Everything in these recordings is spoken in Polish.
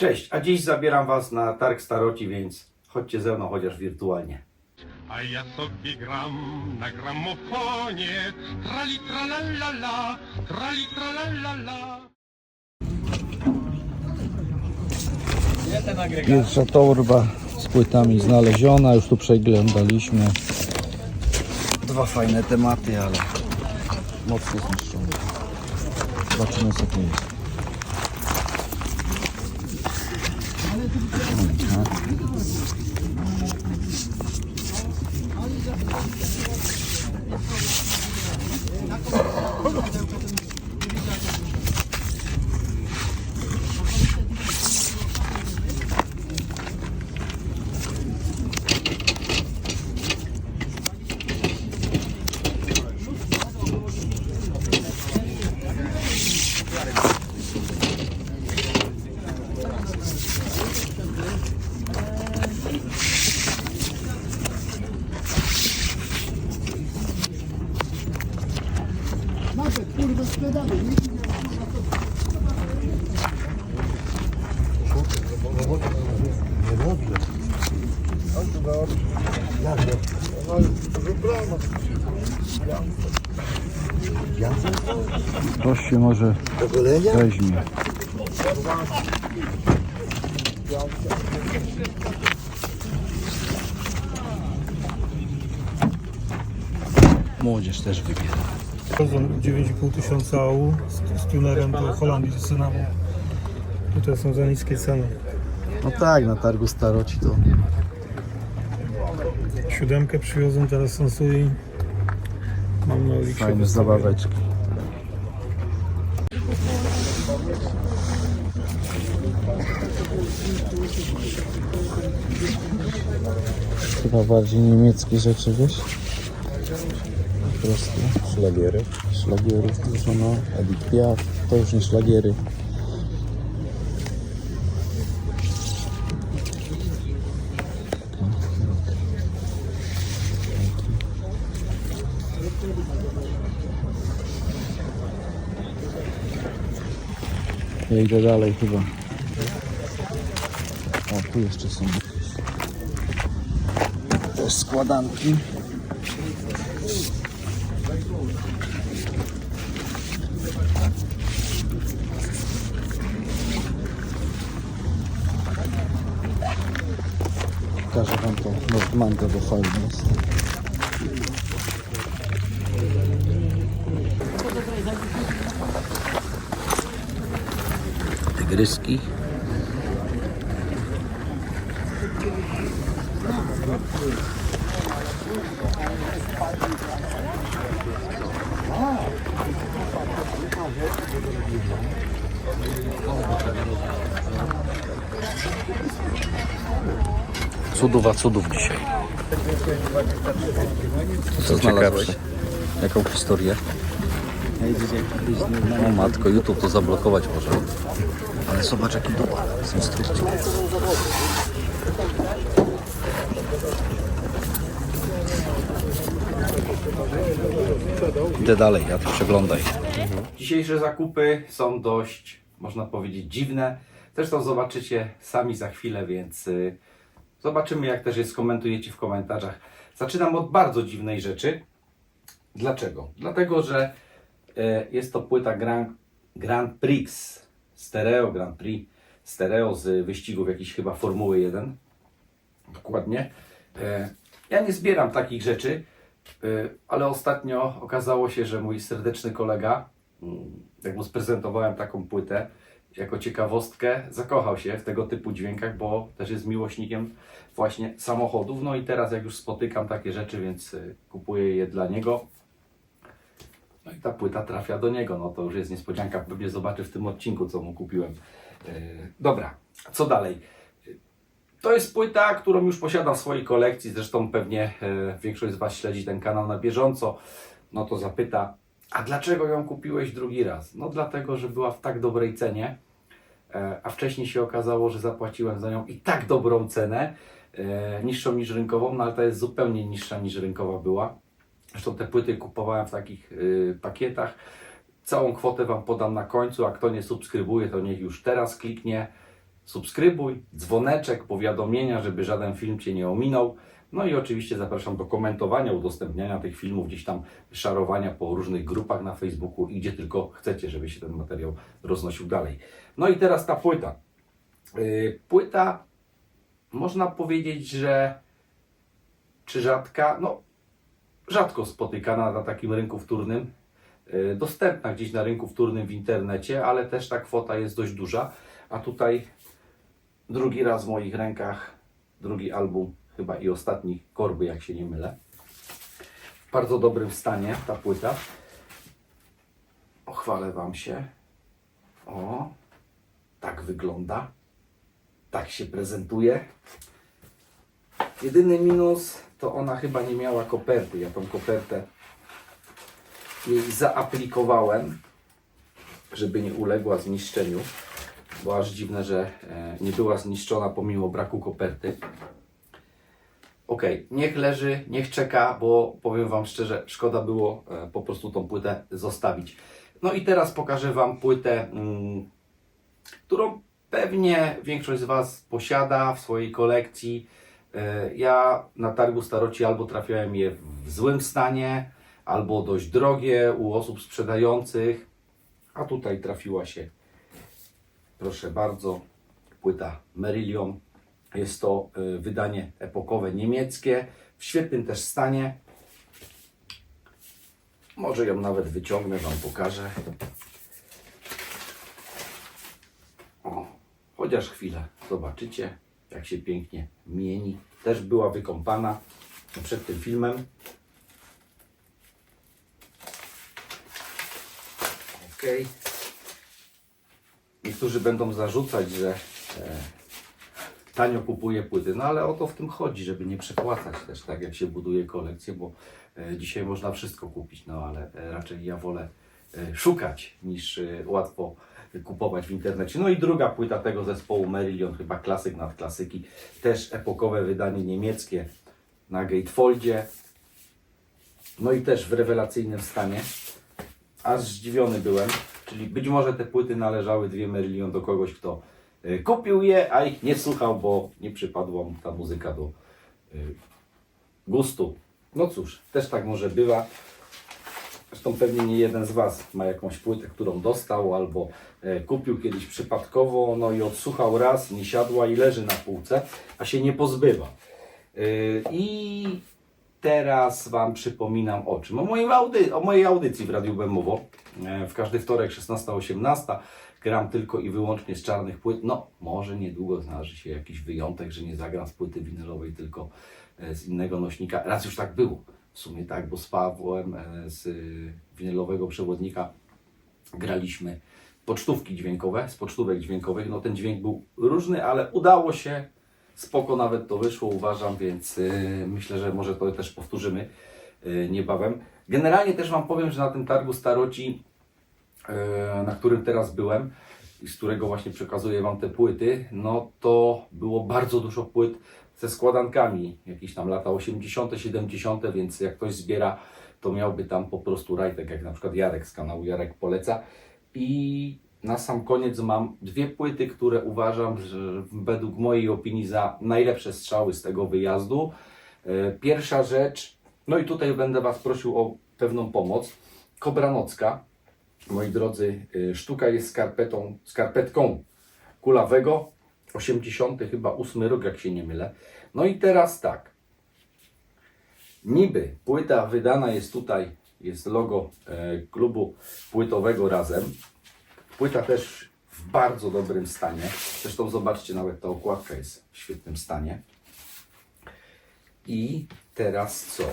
Cześć, a dziś zabieram Was na targ staroci, więc chodźcie ze mną chociaż wirtualnie. A ja sobie gram na gramofonie Trali tralalala, trali tralalala Pierwsza torba z płytami znaleziona, już tu przeglądaliśmy. Dwa fajne tematy, ale mocno zniszczone. Zobaczymy co tu jest. Oh, Ktoś się może weźmie. Młodzież też wybiera. Chodzą 9,5 tysiąca AU z, z tunerem do Holandii, z. I to są za niskie ceny. No tak, na targu staroci to Siódemkę przywiozą teraz Sansui. Mam na Oliksie fajne zabaweczki. Chyba bardziej niemieckie rzeczy, wiesz? Po prostu. Szlagiery. Szlagierów dużo, no. Edith Piaf, to już nie szlagiery. Ja idę dalej chyba. O, tu jeszcze są jakieś. Składanki. Pokażę wam to Nordmanga, bo fajnie jest. Tygryski. Cudów a cudów dzisiaj. Co znalazłeś? Jaką historię? O matko, YouTube to zablokować może. Ale zobacz jaki dupa z instrukcją. Idę dalej, a ty przeglądaj. Dzisiejsze zakupy są dość, można powiedzieć, dziwne. Zresztą zobaczycie sami za chwilę, więc y, zobaczymy, jak też je skomentujecie w komentarzach. Zaczynam od bardzo dziwnej rzeczy. Dlaczego? Dlatego, że e, jest to płyta Grand, Grand Prix, stereo Grand Prix, stereo z wyścigów jakichś chyba Formuły 1. Dokładnie. E, Ja nie zbieram takich rzeczy, e, ale ostatnio okazało się, że mój serdeczny kolega, mm, jak mu sprezentowałem taką płytę, jako ciekawostkę, zakochał się w tego typu dźwiękach, bo też jest miłośnikiem właśnie samochodów. No i teraz, jak już spotykam takie rzeczy, więc y, kupuję je dla niego. No i ta płyta trafia do niego. No to już jest niespodzianka. Pewnie zobaczy w tym odcinku, co mu kupiłem. Yy, dobra, co dalej? To jest płyta, którą już posiadam w swojej kolekcji. Zresztą pewnie e, większość z Was śledzi ten kanał na bieżąco. No to zapyta, a dlaczego ją kupiłeś drugi raz? No dlatego, że była w tak dobrej cenie, e, a wcześniej się okazało, że zapłaciłem za nią i tak dobrą cenę, e, niższą niż rynkową, no ale ta jest zupełnie niższa niż rynkowa była. Zresztą te płyty kupowałem w takich y, pakietach. Całą kwotę Wam podam na końcu, a kto nie subskrybuje, to niech już teraz kliknie. subskrybuj, dzwoneczek, powiadomienia, żeby żaden film Cię nie ominął. No i oczywiście zapraszam do komentowania, udostępniania tych filmów, gdzieś tam szarowania po różnych grupach na Facebooku i gdzie tylko chcecie, żeby się ten materiał roznosił dalej. No i teraz ta płyta. Yy, Płyta, można powiedzieć, że czy rzadka? No, rzadko spotykana na takim rynku wtórnym. Yy, Dostępna gdzieś na rynku wtórnym w internecie, ale też ta kwota jest dość duża. A tutaj drugi raz w moich rękach, drugi album, chyba i ostatni korby, jak się nie mylę. W bardzo dobrym stanie ta płyta. Ochwalę Wam się. O, tak wygląda. Tak się prezentuje. Jedyny minus to ona chyba nie miała koperty. Ja tą kopertę jej zaaplikowałem, żeby nie uległa zniszczeniu. Bo aż dziwne, że e, nie była zniszczona pomimo braku koperty. Ok, niech leży, niech czeka, bo powiem Wam szczerze, szkoda było e, po prostu tą płytę zostawić. No i teraz pokażę Wam płytę, mm, którą pewnie większość z Was posiada w swojej kolekcji. E, Ja na targu staroci albo trafiałem je w złym stanie, albo dość drogie u osób sprzedających, a tutaj trafiła się, proszę bardzo, płyta Merillion. Jest to e, wydanie epokowe niemieckie, w świetnym też stanie. Może ją nawet wyciągnę, Wam pokażę. O, chociaż chwilę, zobaczycie, jak się pięknie mieni. Też była wykąpana przed tym filmem. Ok. Niektórzy będą zarzucać, że e, tanio kupuje płyty, no ale o to w tym chodzi, żeby nie przepłacać też tak jak się buduje kolekcję, bo e, dzisiaj można wszystko kupić, no ale e, raczej ja wolę e, szukać niż e, łatwo kupować w internecie. No i druga płyta tego zespołu Merillion, chyba klasyk nad klasyki, też epokowe wydanie niemieckie na gatefoldzie. No i też w rewelacyjnym stanie. Aż zdziwiony byłem, czyli być może te płyty należały dwie Merillion do kogoś, kto y, kupił je, a ich nie słuchał, bo nie przypadła mu ta muzyka do y, gustu. No cóż, też tak może bywa. Zresztą pewnie nie jeden z Was ma jakąś płytę, którą dostał albo e, kupił kiedyś przypadkowo, no i odsłuchał raz, nie siadła i leży na półce, a się nie pozbywa. Yy, I teraz Wam przypominam o czym? O, moim audy, o mojej audycji w Radiu Bemowo. E, W każdy wtorek 16-18 gram tylko i wyłącznie z czarnych płyt. No, może niedługo znaleźć się jakiś wyjątek, że nie zagram z płyty winylowej, tylko e, z innego nośnika. Raz już tak było. W sumie tak, bo z Pawłem e, z winylowego przewodnika graliśmy pocztówki dźwiękowe, z pocztówek dźwiękowych. No ten dźwięk był różny, ale udało się. Spoko nawet to wyszło, uważam, więc y, myślę, że może to też powtórzymy y, niebawem. Generalnie też Wam powiem, że na tym targu staroci, na którym teraz byłem i z którego właśnie przekazuję Wam te płyty, no to było bardzo dużo płyt ze składankami, jakieś tam lata 80., 70., więc jak ktoś zbiera, to miałby tam po prostu rajtek, jak na przykład Jarek z kanału Jarek Poleca. I na sam koniec mam dwie płyty, które uważam, że według mojej opinii za najlepsze strzały z tego wyjazdu. E, Pierwsza rzecz, no i tutaj będę Was prosił o pewną pomoc. Kobranocka, moi drodzy, y, sztuka jest skarpetą, skarpetką kulawego, 80 chyba 8 rok, jak się nie mylę. No i teraz tak. Niby płyta wydana jest tutaj, jest logo e, klubu płytowego razem. Płyta też w bardzo dobrym stanie. Zresztą zobaczcie, nawet ta okładka jest w świetnym stanie. I teraz co?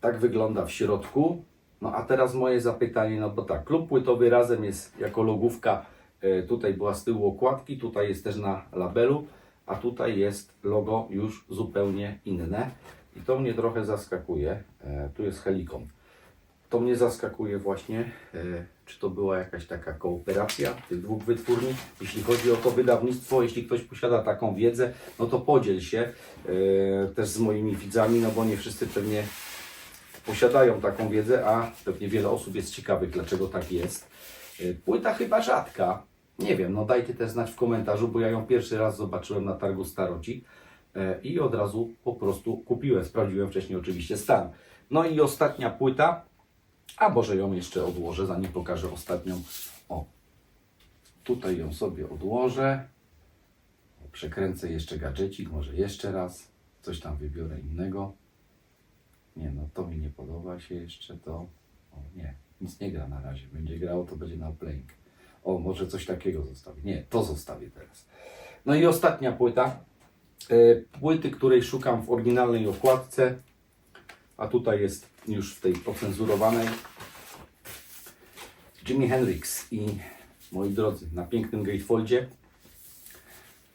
Tak wygląda w środku. No a teraz moje zapytanie, no bo tak, klub płytowy razem jest jako logówka, e, tutaj była z tyłu okładki, tutaj jest też na labelu, a tutaj jest logo już zupełnie inne. I to mnie trochę zaskakuje. E, Tu jest Helikon. To mnie zaskakuje właśnie, e, czy to była jakaś taka kooperacja tych dwóch wytwórni. Jeśli chodzi o to wydawnictwo, jeśli ktoś posiada taką wiedzę, no to podziel się też z moimi widzami, no bo nie wszyscy pewnie posiadają taką wiedzę, a pewnie wiele osób jest ciekawych, dlaczego tak jest. Y, Płyta chyba rzadka. Nie wiem, no dajcie też znać w komentarzu, bo ja ją pierwszy raz zobaczyłem na targu Staroci e, i od razu po prostu kupiłem. Sprawdziłem wcześniej oczywiście stan. No i ostatnia płyta, a może ją jeszcze odłożę, zanim pokażę ostatnią. O, tutaj ją sobie odłożę. Przekręcę jeszcze gadżecik, może jeszcze raz. Coś tam wybiorę innego. Nie no, to mi nie podoba się jeszcze to. O nie, nic nie gra na razie. Będzie grało, to będzie na playing. O, może coś takiego zostawię. Nie, to zostawię teraz. No i ostatnia płyta. E, Płyty, której szukam w oryginalnej okładce. A tutaj jest już w tej ocenzurowanej. Jimi Hendrix i moi drodzy, na pięknym gatefoldzie.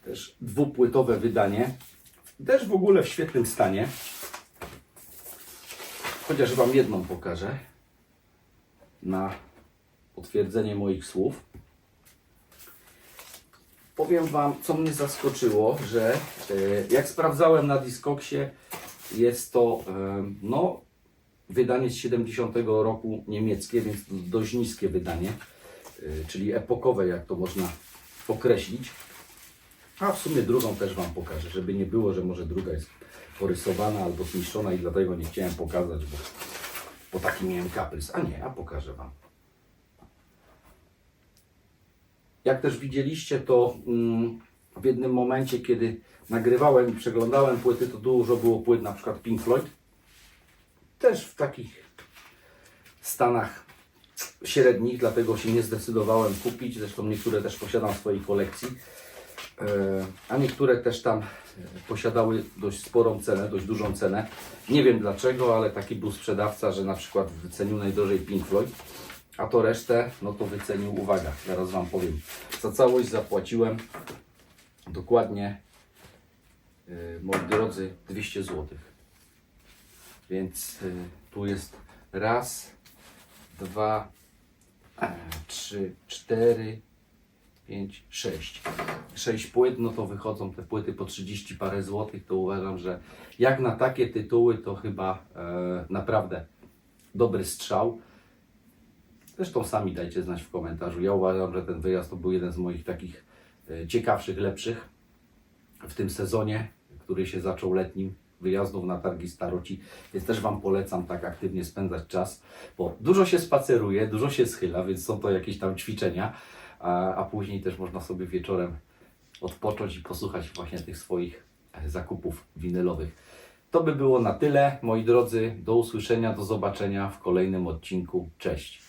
Też dwupłytowe wydanie. Też w ogóle w świetnym stanie. Chociaż Wam jedną pokażę. Na potwierdzenie moich słów. Powiem Wam, co mnie zaskoczyło, że e, jak sprawdzałem na Discogsie, jest to e, no, wydanie z 70 roku niemieckie, więc dość niskie wydanie, e, czyli epokowe, jak to można określić. A w sumie drugą też Wam pokażę, żeby nie było, że może druga jest porysowana albo zniszczona i dlatego nie chciałem pokazać, bo, bo taki miałem kaprys. A nie, a pokażę Wam. Jak też widzieliście, to mm, w jednym momencie, kiedy nagrywałem i przeglądałem płyty, to dużo było płyt, na przykład Pink Floyd. Też w takich stanach średnich, dlatego się nie zdecydowałem kupić. Zresztą niektóre też posiadam w swojej kolekcji. E, a niektóre też tam e, posiadały dość sporą cenę, dość dużą cenę. Nie wiem dlaczego, ale taki był sprzedawca, że na przykład wycenił najdrożej Pink Floyd, a to resztę, no to wycenił, uwaga, zaraz Wam powiem. Za całość zapłaciłem dokładnie, e, moi drodzy, 200 zł. Więc tu jest raz, dwa, trzy, cztery, 5, 6. 6 płyt, no to wychodzą te płyty po 30 parę złotych, to uważam, że jak na takie tytuły to chyba e, naprawdę dobry strzał. Zresztą sami dajcie znać w komentarzu. Ja uważam, że ten wyjazd to był jeden z moich takich e, ciekawszych, lepszych w tym sezonie, który się zaczął letnim wyjazdów na targi staroci, więc też Wam polecam tak aktywnie spędzać czas, bo dużo się spaceruje, dużo się schyla, więc są to jakieś tam ćwiczenia, a, a później też można sobie wieczorem odpocząć i posłuchać właśnie tych swoich e, zakupów winylowych. To by było na tyle, moi drodzy. Do usłyszenia, do zobaczenia w kolejnym odcinku. Cześć.